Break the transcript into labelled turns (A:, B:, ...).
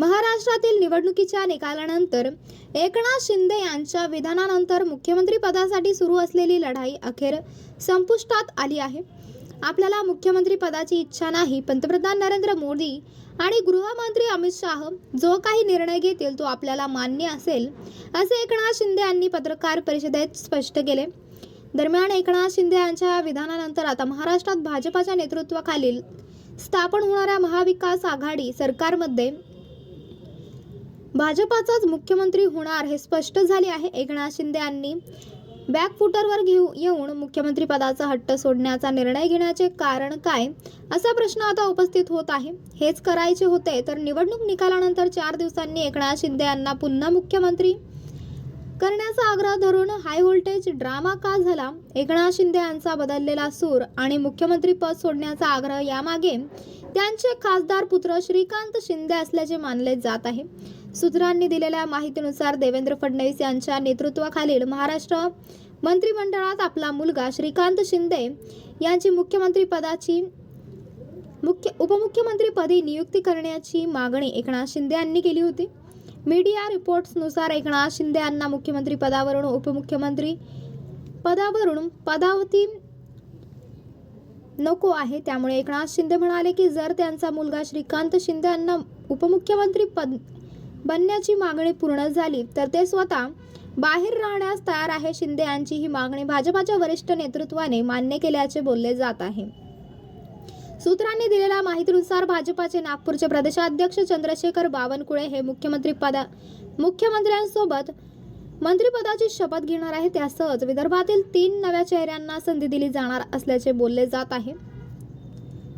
A: महाराष्ट्रातील निवडणुकीच्या निकालानंतर एकनाथ शिंदे यांच्या विधानानंतर मुख्यमंत्री पदासाठी सुरू असलेली लढाई अखेर संपुष्टात आली आहे. आपल्याला मुख्यमंत्री पदाची इच्छा नाही पंतप्रधान नरेंद्र मोदी आणि गृहमंत्री अमित शाह जो काही निर्णय घेतील तो आपल्याला मान्य असेल असे एकनाथ शिंदे यांनी पत्रकार परिषदेत स्पष्ट केले. दरम्यान एकनाथ शिंदे यांच्या विधानानंतर आता महाराष्ट्रात भाजपाच्या नेतृत्वाखालील स्थापन होणाऱ्या महाविकास आघाडी सरकारमध्ये भाजपाचाच मुख्यमंत्री होणार हे स्पष्ट झाले आहे. एकनाथ शिंदे यांनी बॅकफुटरवर घेऊ येऊन मुख्यमंत्री पदाचा हट्ट सोडण्याचा निर्णय घेण्याचे कारण काय असा प्रश्न आता उपस्थित होत आहे. हेच करायचे होते तर निवडणूक निकालानंतर चार दिवसांनी एकनाथ शिंदे यांना पुन्हा मुख्यमंत्री करण्याचा आग्रह धरून हाय व्होल्टेज ड्रामा का झाला? एकनाथ शिंदे यांचा बदललेला सूर आणि मुख्यमंत्री पद सोडण्याचा आग्रह यामागे त्यांचे खासदार पुत्र श्रीकांत शिंदे असल्याचे मानले जात आहे. सूत्रांनी दिलेल्या माहितीनुसार देवेंद्र फडणवीस यांच्या नेतृत्वाखालील महाराष्ट्र मंत्रिमंडळात आपला मुलगा श्रीकांत शिंदे यांची मुख्यमंत्री पदाची मुख्य उपमुख्यमंत्रीपदी नियुक्ती करण्याची मागणी एकनाथ शिंदे यांनी केली होती. मीडिया रिपोर्ट्सनुसार एकनाथ शिंदे यांना मुख्यमंत्री पदावरून उपमुख्यमंत्री पदावरून पदावती नको आहे. त्यामुळे एकनाथ शिंदे म्हणाले की जर त्यांचा मुलगा श्रीकांत शिंदे यांना उपमुख्यमंत्री पद बनण्याची मागणी पूर्ण झाली तर ते स्वतः बाहेर राहण्यास तयार आहे शिंदे यांची ही मागणी भाजपाच्या वरिष्ठ नेतृत्वाने मान्य केल्याचे बोलले जात आहे. सूत्रांनी दिलेल्या माहितीनुसार भाजपाचे नागपूरचे प्रदेशाध्यक्ष चंद्रशेखर बावनकुळे हे मुख्यमंत्री पदा मुख्यमंत्र्यांसोबत मंत्रिपदाची शपथ घेणार आहे त्यासहच विदर्भातील तीन नव्या चेहऱ्यांना संधी दिली जाणार असल्याचे बोलले जात आहे.